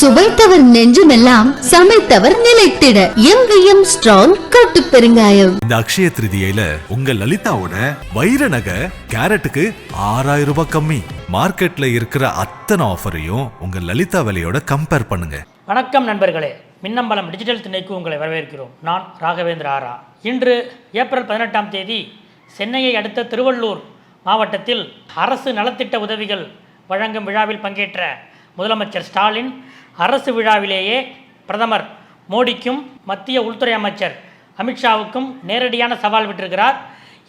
சுவைத்தவர் நெஞ்சுமெல்லாம் சமைத்தவர் நிலைத்திட. எங்கேயும் ஸ்ட்ராங் கட்டு பெருங்காயம். இந்த அக்ஷய திருதியில உங்க லலிதாவோட வைர நகை கேரட்டுக்கு ஆறாயிரம் ரூபாய் கம்மி. மார்க்கெட்ல இருக்கிற அத்தனை ஆஃபரையும் உங்க லலிதா விலையோட கம்பேர் பண்ணுங்க. வணக்கம் நண்பர்களே. மின்னம்பலம் டிஜிட்டல் திணைக்கு உங்களை வரவேற்கிறோம். நான் ராகவேந்திர ஆரா இன்று ஏப்ரல் பதினெட்டாம் தேதி சென்னையை அடுத்த திருவள்ளூர் மாவட்டத்தில் அரசு நலத்திட்ட உதவிகள் வழங்கும் விழாவில் பங்கேற்ற முதலமைச்சர் ஸ்டாலின் அரசு விழாவிலேயே பிரதமர் மோடிக்கும் மத்திய உள்துறை அமைச்சர் அமித்ஷாவுக்கும் நேரடியான சவால் விட்டிருக்கிறார்.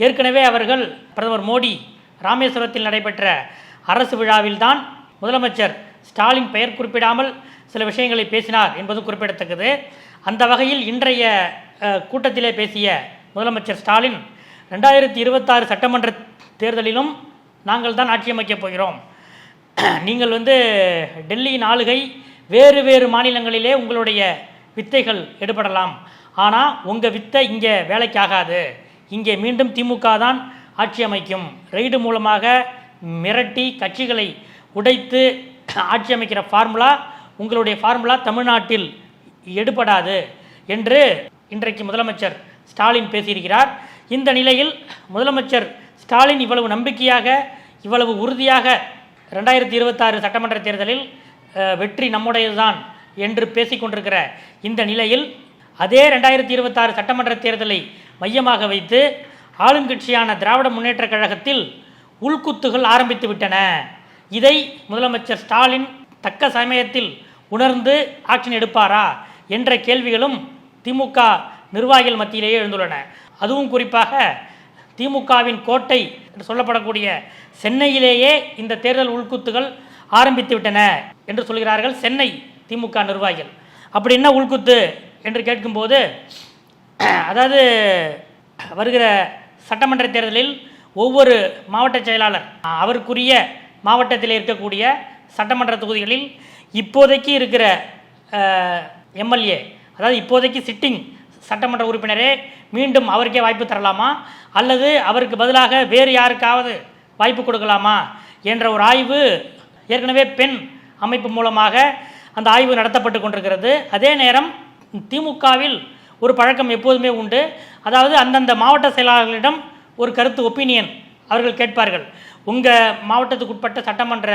ஏற்கனவே அவர்கள் பிரதமர் மோடி ராமேஸ்வரத்தில் நடைபெற்ற அரசு விழாவில்தான் முதலமைச்சர் ஸ்டாலின் பெயர் குறிப்பிடாமல் சில விஷயங்களை பேசினார் என்பது குறிப்பிடத்தக்கது. அந்த வகையில் இன்றைய கூட்டத்திலே பேசிய முதலமைச்சர் ஸ்டாலின் ரெண்டாயிரத்தி இருபத்தாறு சட்டமன்ற தேர்தலிலும் நாங்கள் தான் ஆட்சி அமைக்கப் போகிறோம். நீங்கள் வந்து டெல்லியின் ஆளுகை வேறு வேறு மாநிலங்களிலே உங்களுடைய வித்தைகள் எடுபடலாம். ஆனால் உங்கள் வித்தை இங்கே வேலைக்காகாது. இங்கே மீண்டும் திமுக தான் ஆட்சி அமைக்கும். ரெய்டு மூலமாக மிரட்டி கட்சிகளை உடைத்து ஆட்சி அமைக்கிற ஃபார்முலா உங்களுடைய ஃபார்முலா தமிழ்நாட்டில் எடுபடாது என்று இன்றைக்கு முதலமைச்சர் ஸ்டாலின் பேசியிருக்கிறார். இந்த நிலையில் முதலமைச்சர் ஸ்டாலின் இவ்வளவு நம்பிக்கையாக இவ்வளவு உறுதியாக ரெண்டாயிரத்தி இருபத்தாறு சட்டமன்ற தேர்தலில் வெற்றி நம்முடையதுதான் என்று பேசிக்கொண்டிருக்கிற இந்த நிலையில் அதே ரெண்டாயிரத்தி இருபத்தாறு சட்டமன்ற தேர்தலை மையமாக வைத்து ஆளும் கட்சியான திராவிட முன்னேற்றக் கழகத்தில் உள்குத்துகள் ஆரம்பித்து விட்டன. இதை முதலமைச்சர் ஸ்டாலின் தக்க சமயத்தில் உணர்ந்து ஆக்ஷன் எடுப்பாரா என்ற கேள்விகளும் திமுக நிர்வாகிகள் மத்தியிலேயே எழுந்துள்ளன. அதுவும் குறிப்பாக திமுகவின் கோட்டை என்று சொல்லப்படக்கூடிய சென்னையிலேயே இந்த தேர்தல் உள்குத்துகள் ஆரம்பித்து விட்டன. என்று சொல்கிறார்கள் சென்னை திமுக நிர்வாகிகள். அப்படி என்ன உள்குத்து என்று கேட்கும்போது அதாவது வருகிற சட்டமன்ற தேர்தலில் ஒவ்வொரு மாவட்ட செயலாளர் அவருக்குரிய மாவட்டத்தில் இருக்கக்கூடிய சட்டமன்ற தொகுதிகளில் இப்போதைக்கு இருக்கிற எம்எல்ஏ அதாவது இப்போதைக்கு சிட்டிங் சட்டமன்ற உறுப்பினரே மீண்டும் அவருக்கே வாய்ப்பு தரலாமா? அல்லது அவருக்கு பதிலாக வேறு யாருக்காவது வாய்ப்பு கொடுக்கலாமா? என்ற ஒரு ஆய்வு ஏற்கனவே பெண் அமைப்பு மூலமாக அந்த ஆய்வு நடத்தப்பட்டு கொண்டிருக்கிறது. அதே நேரம் திமுகவில் ஒரு பழக்கம் எப்போதுமே உண்டு. அதாவது அந்தந்த மாவட்ட செயலாளர்களிடம் ஒரு கருத்து ஒப்பீனியன் அவர்கள் கேட்பார்கள். உங்கள் மாவட்டத்துக்குட்பட்ட சட்டமன்ற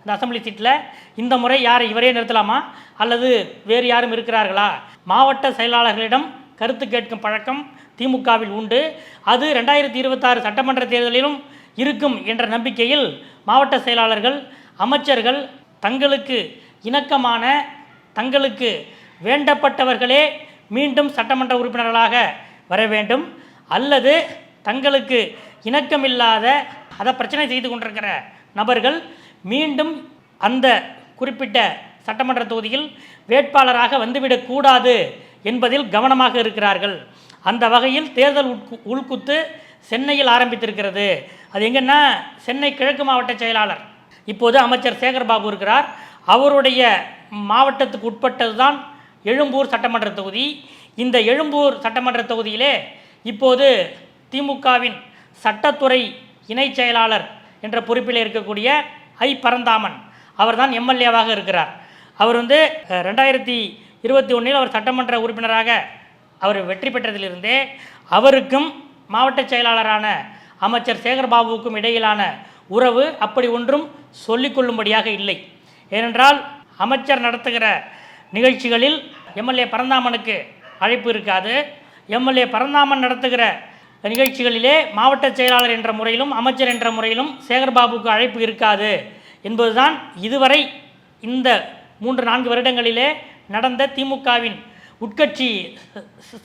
இந்த அசம்பிளி சீட்டில் இந்த முறை யாரை இவரே நிறுத்தலாமா? அல்லது வேறு யாரும் இருக்கிறார்களா? மாவட்ட செயலாளர்களிடம் கருத்து கேட்கும் பழக்கம் திமுகவில் உண்டு. அது ரெண்டாயிரத்தி இருபத்தாறு சட்டமன்ற தேர்தலிலும் இருக்கும் என்ற நம்பிக்கையில் மாவட்ட செயலாளர்கள் அமைச்சர்கள் தங்களுக்கு இணக்கமான தங்களுக்கு வேண்டப்பட்டவர்களே மீண்டும் சட்டமன்ற உறுப்பினர்களாக வர வேண்டும். அல்லது தங்களுக்கு இணக்கமில்லாத அதை பிரச்சனை செய்து கொண்டிருக்கிற நபர்கள் மீண்டும் அந்த குறிப்பிட்ட சட்டமன்ற தொகுதியில் வேட்பாளராக வந்துவிடக்கூடாது என்பதில் கவனமாக இருக்கிறார்கள். அந்த வகையில் தேர்தல் உட்கு உள்குத்து சென்னையில் ஆரம்பித்திருக்கிறது. அது எங்கன்னா சென்னை கிழக்கு மாவட்ட செயலாளர் இப்போது அமைச்சர் சேகர்பாபு இருக்கிறார். அவருடைய மாவட்டத்துக்கு உட்பட்டது தான் எழும்பூர் சட்டமன்ற தொகுதி. இந்த எழும்பூர் சட்டமன்ற தொகுதியிலே இப்போது திமுகவின் சட்டத்துறை இணைச் செயலாளர் என்ற பொறுப்பில் இருக்கக்கூடிய ஐ. பரந்தாமன் அவர்தான் எம்எல்ஏவாக இருக்கிறார். அவர் வந்து ரெண்டாயிரத்தி இருபத்தி ஒன்றில் அவர் சட்டமன்ற உறுப்பினராக அவர் வெற்றி பெற்றதிலிருந்தே அவருக்கும் மாவட்ட செயலாளரான அமைச்சர் சேகர் பாபுவுக்கும் இடையிலான உறவு அப்படி ஒன்றும் சொல்லிக்கொள்ளும்படியாக இல்லை. ஏனென்றால் அமைச்சர் நடத்துகிற நிகழ்ச்சிகளில் எம்எல்ஏ பரந்தாமனுக்கு அழைப்பு இருக்காது. எம்எல்ஏ பரந்தாமன் நடத்துகிற நிகழ்ச்சிகளிலே மாவட்ட செயலாளர் என்ற முறையிலும் அமைச்சர் என்ற முறையிலும் சேகர்பாபுக்கு அழைப்பு இருக்காது. என்பதுதான் இதுவரை இந்த மூன்று நான்கு வருடங்களிலே நடந்த திமுகவின் உட்கட்சி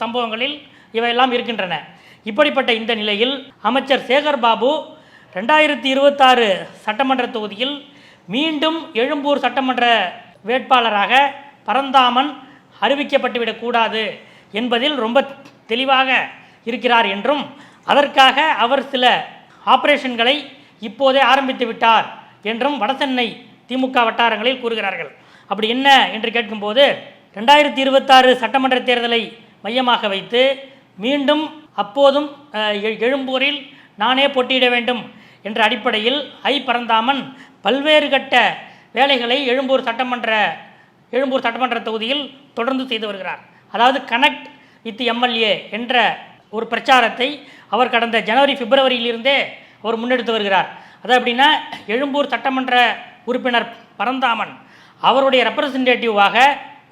சம்பவங்களில் இவையெல்லாம் இருக்கின்றன. இப்படிப்பட்ட இந்த நிலையில் அமைச்சர் சேகர்பாபு ரெண்டாயிரத்தி இருபத்தாறு சட்டமன்ற தொகுதியில் மீண்டும் எழும்பூர் சட்டமன்ற வேட்பாளராக பரந்தாமன் அறிவிக்கப்பட்டுவிடக்கூடாது என்பதில் ரொம்ப தெளிவாக இருக்கிறார் என்றும் அதற்காக அவர் சில ஆபரேஷன்களை இப்போதே ஆரம்பித்து விட்டார் என்றும் வடசென்னை திமுக வட்டாரங்களில் கூறுகிறார்கள். அப்படி என்ன என்று கேட்கும்போது ரெண்டாயிரத்தி இருபத்தாறு சட்டமன்ற தேர்தலை மையமாக வைத்து மீண்டும் அப்போதும் எழும்பூரில் நானே போட்டியிட வேண்டும் என்ற அடிப்படையில் ஐ. பரந்தாமன் பல்வேறு கட்ட வேலைகளை எழும்பூர் சட்டமன்ற எழும்பூர் சட்டமன்ற தொகுதியில் தொடர்ந்து செய்து வருகிறார். அதாவது கனெக்ட் வித் எம்எல்ஏ என்ற ஒரு பிரச்சாரத்தை அவர் கடந்த ஜனவரி பிப்ரவரியிலிருந்தே அவர் முன்னெடுத்து வருகிறார். அது அப்படின்னா எழும்பூர் சட்டமன்ற உறுப்பினர் பரந்தாமன் அவருடைய ரெப்ரசன்டேட்டிவாக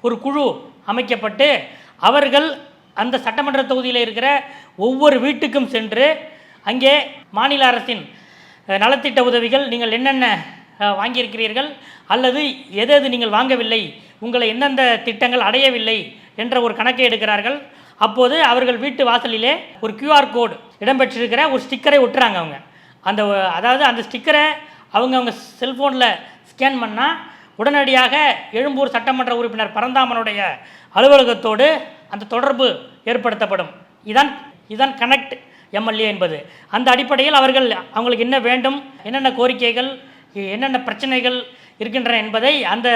ஒரு குழு அமைக்கப்பட்டு அவர்கள் அந்த சட்டமன்ற தொகுதியில் இருக்கிற ஒவ்வொரு வீட்டுக்கும் சென்று அங்கே மாநில அரசின் நலத்திட்ட உதவிகள் நீங்கள் என்னென்ன வாங்கியிருக்கிறீர்கள் அல்லது எது எது நீங்கள் வாங்கவில்லை உங்களை எந்தெந்த திட்டங்கள் அடையவில்லை என்ற ஒரு கணக்கை எடுக்கிறார்கள். அப்போது அவர்கள் வீட்டு வாசலிலே ஒரு கியூஆர் கோடு இடம்பெற்றிருக்கிற ஒரு ஸ்டிக்கரை ஒட்டுறாங்க அவங்க. அந்த அதாவது அந்த ஸ்டிக்கரை அவங்க அவங்க செல்ஃபோனில் ஸ்கேன் பண்ணால் உடனடியாக எழும்பூர் சட்டமன்ற உறுப்பினர் பரந்தாமனுடைய அலுவலகத்தோடு அந்த தொடர்பு ஏற்படுத்தப்படும். இதான் இதான் கனெக்ட் எம்எல்ஏ என்பது. அந்த அடிப்படையில் அவர்கள் அவங்களுக்கு என்ன வேண்டும் என்னென்ன கோரிக்கைகள் என்னென்ன பிரச்சனைகள் இருக்கின்றன என்பதை அந்த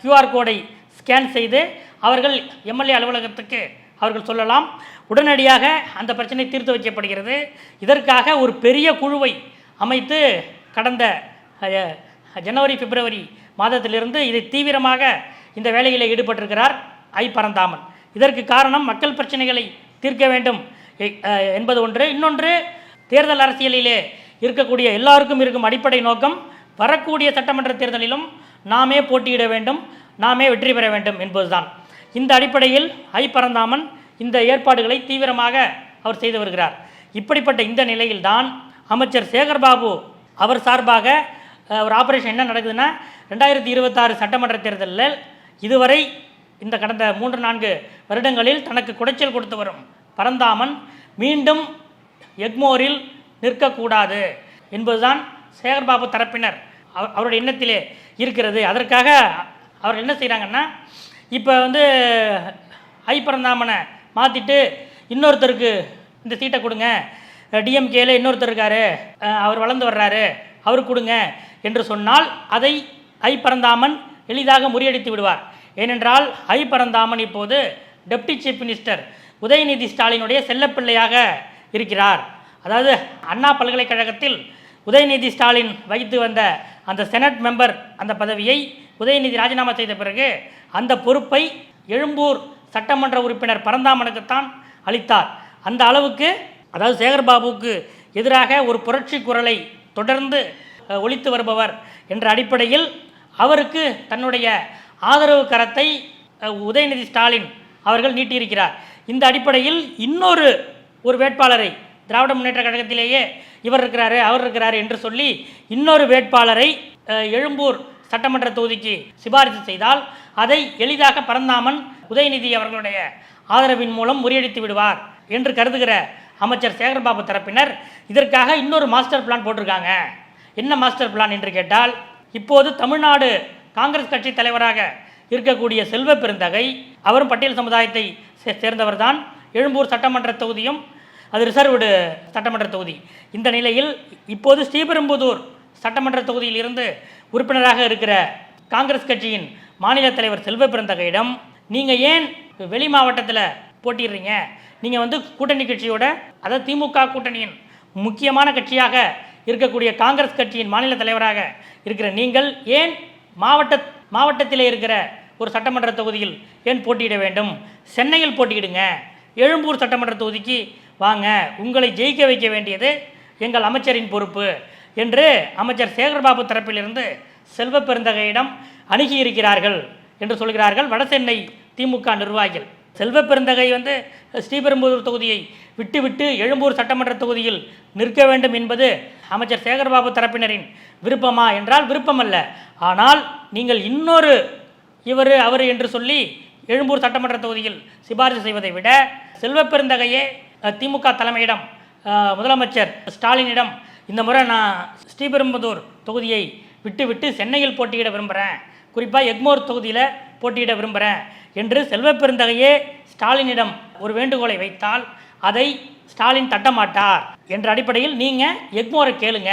கியூஆர் கோடை ஸ்கேன் செய்து அவர்கள் எம்எல்ஏ அலுவலகத்துக்கு அவர்கள் சொல்லலாம். உடனடியாக அந்த பிரச்சனை தீர்த்து வைக்கப்படுகிறது. இதற்காக ஒரு பெரிய குழுவை அமைத்து கடந்த ஜனவரி பிப்ரவரி மாதத்திலிருந்து இதை தீவிரமாக இந்த வேலையில் ஈடுபட்டிருக்கிறார் ஐ பரந்தாமன். இதற்கு காரணம் மக்கள் பிரச்சனைகளை தீர்க்க வேண்டும் என்பது ஒன்று. இன்னொன்று தேர்தல் அரசியலிலே இருக்கக்கூடிய எல்லாருக்கும் இருக்கும் அடிப்படை நோக்கம் வரக்கூடிய சட்டமன்ற தேர்தலிலும் நாமே போட்டியிட வேண்டும் நாமே வெற்றி பெற வேண்டும் என்பதுதான். இந்த அடிப்படையில் ஐ. பரந்தாமன் இந்த ஏற்பாடுகளை தீவிரமாக அவர் செய்து வருகிறார். இப்படிப்பட்ட இந்த நிலையில்தான் அமைச்சர் சேகர்பாபு அவர் சார்பாக ஒரு ஆபரேஷன் என்ன நடக்குதுன்னா ரெண்டாயிரத்தி இருபத்தாறு சட்டமன்ற தேர்தலில் இதுவரை இந்த கடந்த மூன்று நான்கு வருடங்களில் தனக்கு குடைச்சல் கொடுத்து வரும் பரந்தாமன் மீண்டும் எக்மோரில் நிற்கக்கூடாது என்பதுதான் சேகர்பாபு தரப்பினர் அவ- அவருடைய எண்ணத்திலே இருக்கிறது. அதற்காக அவர் என்ன செய்கிறாங்கன்னா இப்போ வந்து ஐ பரந்தாமனை மாற்றிட்டு இன்னொருத்தருக்கு இந்த சீட்டை கொடுங்க. டிஎம்கேல இன்னொருத்தர் இருக்காரு. அவர் வளர்ந்து வர்றாரு. அவருக்கு கொடுங்க என்று சொன்னால் அதை ஐ பரந்தாமன் எளிதாக முறியடித்து விடுவார். ஏனென்றால் ஐ பரந்தாமன் இப்போது டெப்டி சீஃப் மினிஸ்டர். உதயநிதி ஸ்டாலினுடைய செல்லப்பிள்ளையாக இருக்கிறார். அதாவது அண்ணா பல்கலைக்கழகத்தில் உதயநிதி ஸ்டாலின் வைத்து வந்த அந்த செனட் மெம்பர் அந்த பதவியை உதயநிதி ராஜினாமா செய்த பிறகு அந்த பொறுப்பை எழும்பூர் சட்டமன்ற உறுப்பினர் பரந்தாமனுக்குத்தான் அளித்தார். அந்த அளவுக்கு அதாவது சேகர்பாபுவுக்கு எதிராக ஒரு புரட்சி குரலை தொடர்ந்து ஒழித்து வருபவர் என்ற அடிப்படையில் அவருக்கு தன்னுடைய ஆதரவு கரத்தை உதயநிதி ஸ்டாலின் அவர்கள் நீட்டியிருக்கிறார். இந்த அடிப்படையில் இன்னொரு ஒரு வேட்பாளரை திராவிட முன்னேற்ற கழகத்திலேயே இவர் இருக்கிறாரு அவர் இருக்கிறாரு என்று சொல்லி இன்னொரு வேட்பாளரை எழும்பூர் சட்டமன்ற தொகுதிக்கு சிபாரிசு செய்தால் அதை எளிதாக பரந்தாமன் உதயநிதி அவர்களுடைய ஆதரவின் மூலம் முறியடித்து விடுவார் என்று கருதுகிற அமைச்சர் சேகர்பாபு தரப்பினர் இதற்காக இன்னொரு மாஸ்டர் பிளான் போட்டிருக்காங்க. என்ன மாஸ்டர் பிளான் என்று கேட்டால் இப்போது தமிழ்நாடு காங்கிரஸ் கட்சி தலைவராக இருக்கக்கூடிய செல்வ பெருந்தகை. அவரும் பட்டியல் சமுதாயத்தை சே- சேர்ந்தவர்தான். எழும்பூர் சட்டமன்ற தொகுதியும் அது ரிசர்வ்டு சட்டமன்ற தொகுதி. இந்த நிலையில் இப்போது ஸ்ரீபெரும்புதூர் சட்டமன்ற தொகுதியில் இருந்து உறுப்பினராக இருக்கிற காங்கிரஸ் கட்சியின் மாநில தலைவர் செல்வ பெருந்தகையிடம் நீங்கள் ஏன் வெளி மாவட்டத்தில் போட்டிடுறீங்க நீங்கள் வந்து கூட்டணி கட்சியோட அதாவது திமுக கூட்டணியின் முக்கியமான கட்சியாக இருக்கக்கூடிய காங்கிரஸ் கட்சியின் மாநில தலைவராக இருக்கிற நீங்கள் ஏன் மாவட்ட மாவட்டத்தில் இருக்கிற ஒரு சட்டமன்ற தொகுதியில் ஏன் போட்டியிட வேண்டும்? சென்னையில் போட்டியிடுங்க. எழும்பூர் சட்டமன்ற தொகுதிக்கு வாங்க. உங்களை ஜெயிக்க வைக்க வேண்டியது எங்கள் அமைச்சரின் பொறுப்பு என்று அமைச்சர் சேகர்பாபு தரப்பிலிருந்து செல்வ பெருந்தகையிடம் அணுகியிருக்கிறார்கள் என்று சொல்கிறார்கள் வடசென்னை திமுக நிர்வாகிகள். செல்வ பெருந்தகை வந்து ஸ்ரீபெரும்புதூர் தொகுதியை விட்டுவிட்டு எழும்பூர் சட்டமன்ற தொகுதியில் நிற்க வேண்டும் என்பது அமைச்சர் சேகர்பாபு தரப்பினரின் விருப்பமா என்றால் விருப்பமல்ல. ஆனால் நீங்கள் இன்னொரு இவர் அவர் என்று சொல்லி எழும்பூர் சட்டமன்ற தொகுதியில் சிபாரிசு செய்வதை விட செல்வப்பெருந்தகையே திமுக தலைமையிடம் முதலமைச்சர் ஸ்டாலினிடம் இந்த முறை நான் ஸ்ரீபெரும்புதூர் தொகுதியை விட்டுவிட்டு சென்னையில் போட்டியிட விரும்புகிறேன் குறிப்பாக எக்மோர் தொகுதியில் போட்டியிட விரும்புகிறேன் என்று செல்வப்பெருந்தகையே ஸ்டாலினிடம் ஒரு வேண்டுகோளை வைத்தால் அதை ஸ்டாலின் தட்டமாட்டார் என்ற அடிப்படையில் நீங்கள் எக்மோரை கேளுங்க.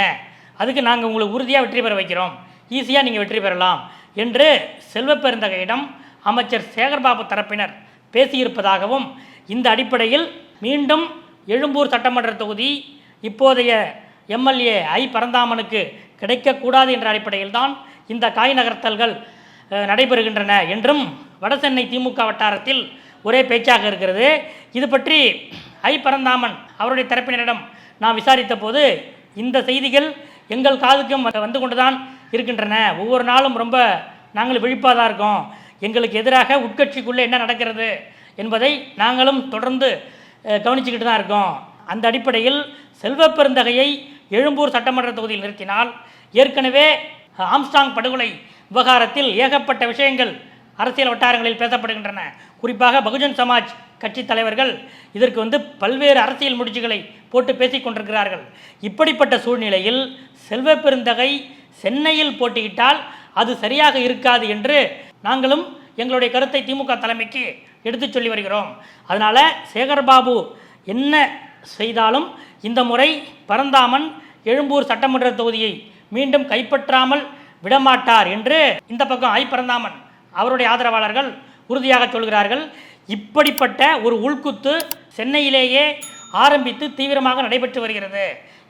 அதுக்கு நாங்கள் உங்களுக்கு உறுதியாக வெற்றி பெற வைக்கிறோம். ஈஸியாக நீங்கள் வெற்றி பெறலாம். என்று செல்வ பெருந்தகையிடம் அமைச்சர் சேகர்பாபு தரப்பினர் பேசியிருப்பதாகவும் இந்த அடிப்படையில் மீண்டும் எழும்பூர் சட்டமன்ற தொகுதி இப்போதைய எம்எல்ஏ ஐ. பரந்தாமனுக்கு கிடைக்கக்கூடாது என்ற அடிப்படையில் தான் இந்த காய் நகர்த்தல்கள் நடைபெறுகின்றன என்றும் வடசென்னை திமுக வட்டாரத்தில் ஒரே பேச்சாக இருக்கிறது. இது பற்றி ஐ. பரந்தாமன் அவருடைய தரப்பினரிடம் நான் விசாரித்த போது இந்த செய்திகள் எங்கள் காதுக்கும் வந்து கொண்டுதான் இருக்கின்றன. ஒவ்வொரு நாளும் ரொம்ப நாங்கள் விழிப்பாக தான் இருக்கோம். எங்களுக்கு எதிராக உட்கட்சிக்குள்ளே என்ன நடக்கிறது என்பதை நாங்களும் தொடர்ந்து கவனிச்சுக்கிட்டு தான் இருக்கோம். அந்த அடிப்படையில் செல்வப்பெருந்தகையை எழும்பூர் சட்டமன்ற தொகுதியில் நிறுத்தினால் ஏற்கனவே ஆம்ஸ்டாங் படுகொலை விவகாரத்தில் ஏகப்பட்ட விஷயங்கள் அரசியல் வட்டாரங்களில் பேசப்படுகின்றன. குறிப்பாக பகுஜன் சமாஜ் கட்சி தலைவர்கள் இதற்கு வந்து பல்வேறு அரசியல் முடிச்சுகளை போட்டு பேசிக் கொண்டிருக்கிறார்கள். இப்படிப்பட்ட சூழ்நிலையில் செல்வ பெருந்தகை சென்னையில் போட்டியிட்டால் அது சரியாக இருக்காது என்று நாங்களும் எங்களுடைய கருத்தை திமுக தலைமைக்கு எடுத்துச் சொல்லி வருகிறோம். அதனால் சேகர்பாபு என்ன செய்தாலும் இந்த முறை பரந்தாமன் எழும்பூர் சட்டமன்ற தொகுதியை மீண்டும் கைப்பற்றாமல் விடமாட்டார் என்று இந்த பக்கம் ஐ. பரந்தாமன் அவருடைய ஆதரவாளர்கள் உறுதியாக சொல்கிறார்கள். இப்படிப்பட்ட ஒரு உள்குத்து சென்னையிலேயே ஆரம்பித்து தீவிரமாக நடைபெற்று வருகிறது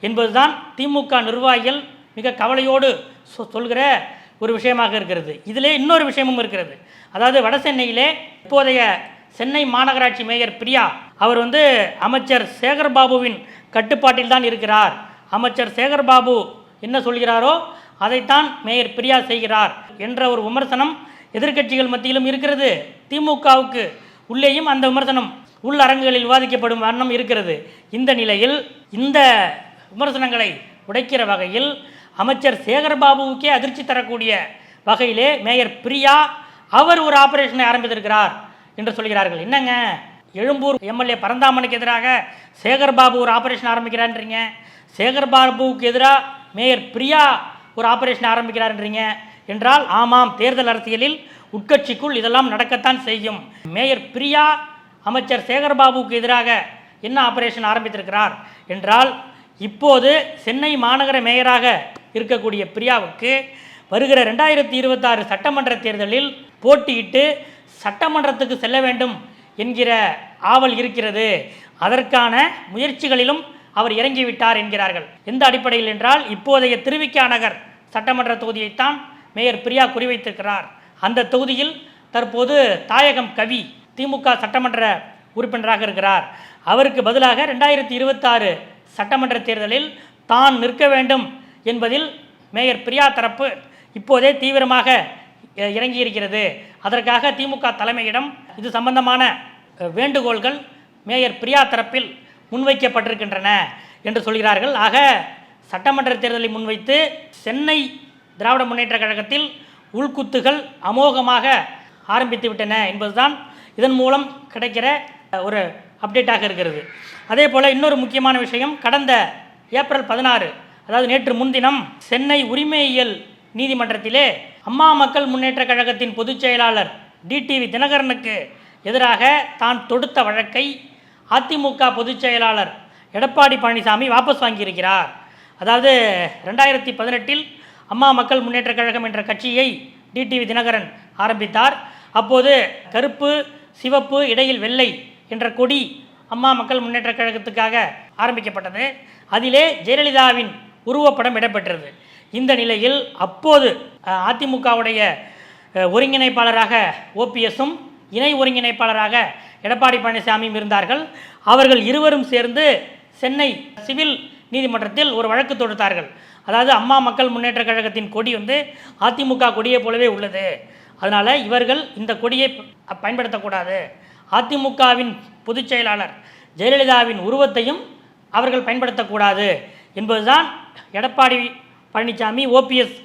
என்பதுதான் திமுக நிர்வாகிகள் மிக கவலையோடு சொ- சொல்கிற ஒரு விஷயமாக இருக்கிறது. இதிலே இன்னொரு விஷயமும் இருக்கிறது. அதாவது வட சென்னையிலே இப்போதைய சென்னை மாநகராட்சி மேயர் பிரியா அவர் வந்து அமைச்சர் சேகர்பாபுவின் கட்டுப்பாட்டில் தான் இருக்கிறார். அமைச்சர் சேகர்பாபு என்ன சொல்கிறாரோ அதைத்தான் மேயர் பிரியா செய்கிறார் என்ற ஒரு விமர்சனம் எதிர்க்கட்சிகள் மத்தியிலும் இருக்கிறது. திமுகவுக்கு உள்ளேயும் அந்த விமர்சனம் உள் அரங்குகளில் விவாதிக்கப்படும் வண்ணம் இருக்கிறது. இந்த நிலையில் இந்த விமர்சனங்களை உடைக்கிற வகையில் அமைச்சர் சேகர்பாபுவுக்கே அதிர்ச்சி தரக்கூடிய வகையிலே மேயர் பிரியா அவர் ஒரு ஆபரேஷனை ஆரம்பித்திருக்கிறார் என்று சொல்கிறார்கள். என்னங்க? எழும்பூர் எம்எல்ஏ பரந்தாமனுக்கு எதிராக சேகர்பாபு ஒரு ஆபரேஷன் ஆரம்பிக்கிறான்றீங்க சேகர்பாபுவுக்கு எதிராக மேயர் பிரியா ஒரு ஆபரேஷன் ஆரம்பிக்கிறார்ன்றீங்க என்றால் ஆமாம் தேர்தல் அரசியலில் உட்கட்சிக்குள் இதெல்லாம் நடக்கத்தான் செய்யும். மேயர் பிரியா அமைச்சர் சேகர்பாபுவுக்கு எதிராக என்ன ஆபரேஷன் ஆரம்பித்திருக்கிறார் என்றால் இப்போது சென்னை மாநகர மேயராக இருக்கக்கூடிய பிரியாவுக்கு வருகிற ரெண்டாயிரத்தி இருபத்தாறு சட்டமன்ற தேர்தலில் போட்டியிட்டு சட்டமன்றத்துக்கு செல்ல வேண்டும் என்கிற ஆவல் இருக்கிறது. அதற்கான முயற்சிகளிலும் அவர் இறங்கிவிட்டார் என்கிறார்கள். எந்த அடிப்படையில் என்றால் இப்போதைய திருவிக்கா நகர் சட்டமன்ற தொகுதியைத்தான் மேயர் பிரியா குறிவைத்திருக்கிறார். அந்த தொகுதியில் தற்போது தாயகம் கவி திமுக சட்டமன்ற உறுப்பினராக இருக்கிறார். அவருக்கு பதிலாக ரெண்டாயிரத்தி இருபத்தாறு சட்டமன்ற தேர்தலில் தான் நிற்க வேண்டும் என்பதில் மேயர் பிரியா தரப்பு இப்போதே தீவிரமாக இறங்கியிருக்கிறது. அதற்காக திமுக தலைமையிடம் இது சம்பந்தமான வேண்டுகோள்கள் மேயர் பிரியா தரப்பில் முன்வைக்கப்பட்டிருக்கின்றன என்று சொல்கிறார்கள். ஆக சட்டமன்ற தேர்தலை முன்வைத்து சென்னை திராவிட முன்னேற்றக் கழகத்தில் உள்குத்துகள் அமோகமாக ஆரம்பித்து விட்டன என்பதுதான் இதன் மூலம் கிடைக்கிற ஒரு அப்டேட்டாக இருக்கிறது. அதே போல் இன்னொரு முக்கியமான விஷயம் கடந்த ஏப்ரல் பதினாறு அதாவது நேற்று முன்தினம் சென்னை உரிமையியல் நீதிமன்றத்திலே அம்மா மக்கள் முன்னேற்றக் கழகத்தின் பொதுச் செயலாளர் டிடிவி தினகரனுக்கு எதிராக தான் தொடுத்த வழக்கை அதிமுக பொதுச் செயலாளர் எடப்பாடி பழனிசாமி வாபஸ் வாங்கியிருக்கிறார். அதாவது ரெண்டாயிரத்தி பதினெட்டில் அம்மா மக்கள் முன்னேற்றக் கழகம் என்ற கட்சியை டிடிவி தினகரன் ஆரம்பித்தார். அப்போது கருப்பு சிவப்பு இடையில் வெள்ளை என்ற கொடி அம்மா மக்கள் முன்னேற்றக் கழகத்துக்காக ஆரம்பிக்கப்பட்டது. அதிலே ஜெயலலிதாவின் உருவப்படம் இடம்பெற்றது. இந்த நிலையில் அப்போது அதிமுகவுடைய ஒருங்கிணைப்பாளராக ஓபிஎஸும் இணை ஒருங்கிணைப்பாளராக எடப்பாடி பழனிசாமியும் இருந்தார்கள். அவர்கள் இருவரும் சேர்ந்து சென்னை சிவில் நீதிமன்றத்தில் ஒரு வழக்கு தொடுத்தார்கள். அதாவது அம்மா மக்கள் முன்னேற்ற கழகத்தின் கொடி வந்து அதிமுக கொடியை போலவே உள்ளது. அதனால் இவர்கள் இந்த கொடியை பயன்படுத்தக்கூடாது. அதிமுகவின் பொதுச் செயலாளர் ஜெயலலிதாவின் உருவத்தையும் அவர்கள் பயன்படுத்தக்கூடாது என்பதுதான் எடப்பாடி பழனிசாமி ஓபிஎஸ்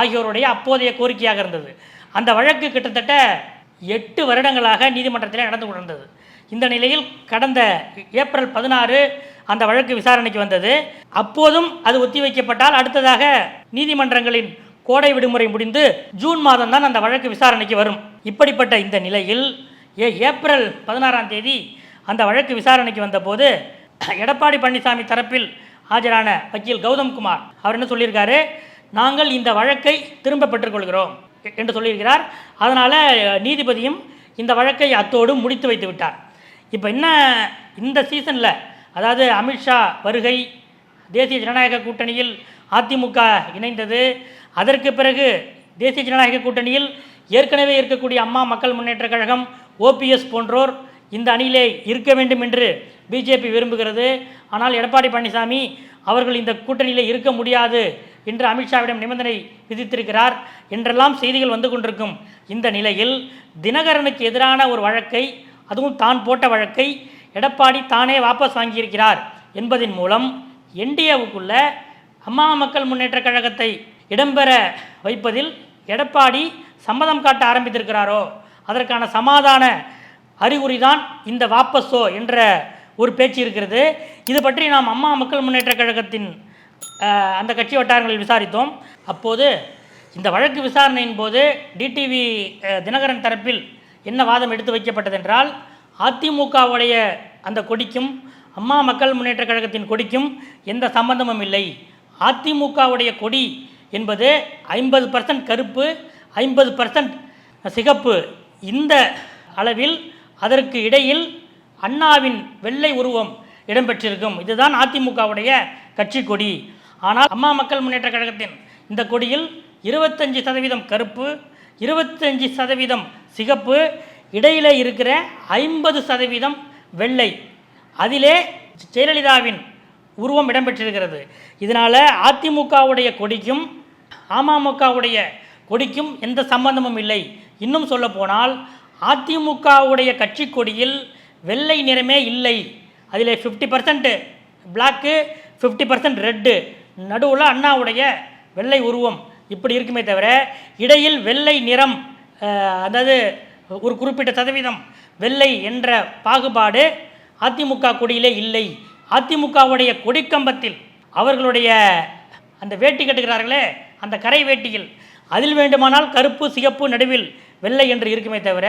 ஆகியோருடைய அப்போதைய கோரிக்கையாக இருந்தது. அந்த வழக்கு கிட்டத்தட்ட எட்டு வருடங்களாக நீதிமன்றத்தில் நடந்து கொண்டிருந்தது. இந்த நிலையில் கடந்த ஏப்ரல் பதினாறு அந்த வழக்கு விசாரணைக்கு வந்தது. அப்போதும் அது ஒத்திவைக்கப்பட்டால் அடுத்ததாக நீதிமன்றங்களின் கோடை விடுமுறை முடிந்து ஜூன் மாதம் தான் அந்த வழக்கு விசாரணைக்கு வரும். இப்படிப்பட்ட இந்த நிலையில் ஏ ஏப்ரல் பதினாறாம் தேதி அந்த வழக்கு விசாரணைக்கு வந்தபோது எடப்பாடி பழனிசாமி தரப்பில் ஆஜரான வக்கீல் கௌதம் குமார். அவர் என்ன சொல்லியிருக்காரு? நாங்கள் இந்த வழக்கை திரும்ப பெற்றுக்கொள்கிறோம் என்று சொல்லியிருக்கிறார். அதனால் நீதிபதியும் இந்த வழக்கை அத்தோடு முடித்து வைத்து விட்டார். இப்போ என்ன இந்த சீசனில் அதாவது அமித்ஷா வருகை தேசிய ஜனநாயக கூட்டணியில் அதிமுக இணைந்தது அதற்கு பிறகு தேசிய ஜனநாயக கூட்டணியில் ஏற்கனவே இருக்கக்கூடிய அம்மா மக்கள் முன்னேற்ற கழகம் ஓபிஎஸ் போன்றோர் இந்த அணியிலே இருக்க வேண்டும் என்று பிஜேபி விரும்புகிறது. ஆனால் எடப்பாடி பழனிசாமி அவர்கள் இந்த கூட்டணியில் இருக்க முடியாது என்று அமித்ஷாவிடம் நிபந்தனை விதித்திருக்கிறார் என்றெல்லாம் செய்திகள் வந்து கொண்டிருக்கும் இந்த நிலையில் தினகரனுக்கு எதிரான ஒரு வழக்கை அதுவும் தான் போட்ட வழக்கை எடப்பாடி தானே வாபஸ் வாங்கியிருக்கிறார் என்பதின் மூலம் என்டிஏவுக்குள்ள அம்மா மக்கள் முன்னேற்ற கழகத்தை இடம்பெற வைப்பதில் எடப்பாடி சம்மதம் காட்ட ஆரம்பித்திருக்கிறாரோ? அதற்கான சமாதான அறிகுறிதான் இந்த வாபஸோ என்ற ஒரு பேச்சு இருக்கிறது. இது பற்றி நாம் அம்மா மக்கள் முன்னேற்ற கழகத்தின் அந்த கட்சி வட்டாரங்களில் விசாரித்தோம். அப்போது இந்த வழக்கு விசாரணையின் போது டிடிவி தினகரன் தரப்பில் என்ன வாதம் எடுத்து வைக்கப்பட்டதென்றால் அதிமுகவுடைய அந்த கொடிக்கும் அம்மா மக்கள் முன்னேற்ற கழகத்தின் கொடிக்கும் எந்த சம்பந்தமும் இல்லை. அதிமுகவுடைய கொடி என்பது ஐம்பது பர்சன்ட் கருப்பு ஐம்பது பர்சன்ட் சிகப்பு. இந்த அளவில் அதற்கு இடையில் அண்ணாவின் வெள்ளை உருவம் இடம்பெற்றிருக்கும். இதுதான் அதிமுகவுடைய கட்சி கொடி. ஆனால் அம்மா மக்கள் முன்னேற்ற கழகத்தின் இந்த கொடியில் இருபத்தஞ்சி சதவீதம் கருப்பு இருபத்தஞ்சி சதவீதம் சிகப்பு இடையிலே இருக்கிற ஐம்பது சதவீதம் வெள்ளை. அதிலே ஜெயலலிதாவின் உருவம் இடம்பெற்றிருக்கிறது. இதனால் அதிமுகவுடைய கொடிக்கும் அமமுகவுடைய கொடிக்கும் எந்த சம்பந்தமும் இல்லை. இன்னும் சொல்ல போனால் அதிமுகவுடைய கட்சி கொடியில் வெள்ளை நிறமே இல்லை. அதில் fifty percent black fifty percent red நடுவில் அண்ணாவுடைய வெள்ளை உருவம். இப்படி இருக்குமே தவிர இடையில் வெள்ளை நிறம் அதாவது ஒரு குறிப்பிட்ட சதவீதம் வெள்ளை என்ற பாகுபாடு அதிமுக கொடியிலே இல்லை. அதிமுகவுடைய கொடிக்கம்பத்தில் அவர்களுடைய அந்த வேட்டி கட்டுகிறார்களே அந்த கரை வேட்டியில். அதில் வேண்டுமானால் கருப்பு சிகப்பு நடுவில் வெள்ளை என்று இருக்குமே தவிர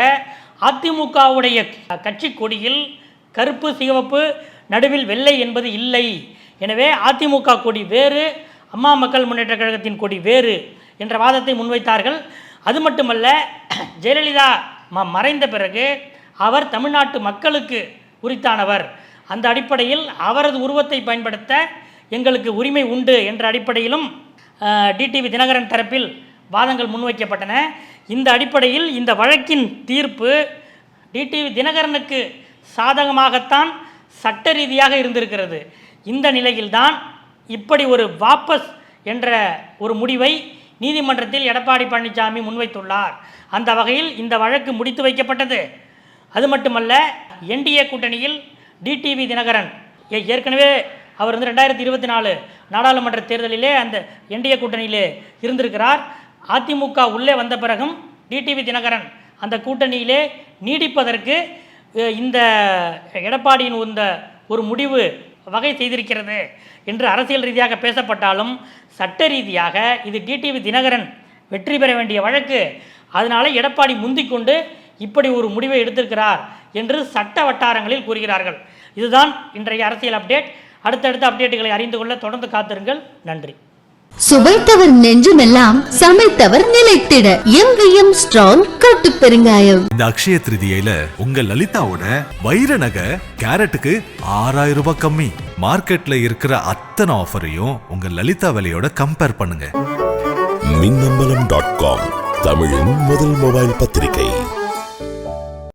அதிமுகவுடைய கட்சி கொடியில் கருப்பு சிவப்பு நடுவில் வெள்ளை என்பது இல்லை. எனவே அதிமுக கொடி வேறு அம்மா மக்கள் முன்னேற்ற கழகத்தின் கொடி வேறு என்ற வாதத்தை முன்வைத்தார்கள். அது மட்டுமல்ல ஜெயலலிதா ம- மறைந்த பிறகு அவர் தமிழ்நாட்டு மக்களுக்கு உரித்தானவர். அந்த அடிப்படையில் அவரது உருவத்தை பயன்படுத்த எங்களுக்கு உரிமை உண்டு என்ற அடிப்படையிலும் டிடிவி தினகரன் தரப்பில் வாதங்கள் முன்வைக்கப்பட்டன. இந்த அடிப்படையில் இந்த வழக்கின் தீர்ப்பு டிடிவி தினகரனுக்கு சாதகமாகத்தான் சட்ட ரீதியாக இருந்திருக்கிறது. இந்த நிலையில்தான் இப்படி ஒரு வாபஸ் என்ற ஒரு முடிவை நீதிமன்றத்தில் எடப்பாடி பழனிசாமி முன்வைத்துள்ளார். அந்த வகையில் இந்த வழக்கு முடித்து வைக்கப்பட்டது. அது மட்டுமல்ல என்டிஏ கூட்டணியில் டிடிவி தினகரன் ஏற்கனவே அவர் வந்து ரெண்டாயிரத்தி இருபத்தி நாலு நாடாளுமன்ற தேர்தலிலே அந்த என்டிஏ கூட்டணியிலே இருந்திருக்கிறார். அதிமுக உள்ளே வந்த பிறகும் டிடிவி தினகரன் அந்த கூட்டணியிலே நீடிப்பதற்கு இந்த எடப்பாடியின் இந்த ஒரு முடிவு வகை செய்திருக்கிறது என்று அரசியல் ரீதியாக பேசப்பட்டாலும் சட்ட ரீதியாக இது டிடிவி தினகரன் வெற்றி பெற வேண்டிய வழக்கு. அதனால எடப்பாடி முந்திக்கொண்டு இப்படி ஒரு முடிவை எடுத்திருக்கிறார் என்று சட்ட வட்டாரங்களில் கூறுகிறார்கள். இதுதான் இன்றைய அரசியல் அப்டேட். அடுத்தடுத்த அப்டேட்டுகளை அறிந்து கொள்ள தொடர்ந்து காத்திருங்கள். நன்றி. சுவைத்தவர் நெஞ்சுமெல்லாம் சமைத்தவர் நிலைத்திட. எங்கேயும் ஸ்ட்ராங் கட்டு பெருங்காயம். இந்த அக்ஷய திருதியில உங்க லலிதாவோட வைர நகை கேரட்டுக்கு ஆறாயிரம் ரூபாய் கம்மி. மார்க்கெட்ல இருக்கிற அத்தனை ஆஃபரையும் உங்க லலிதா விலையோட கம்பேர் பண்ணுங்க. மின்னம்பலம் டாட் காம் தமிழின் முதல் மொபைல் பத்திரிகை.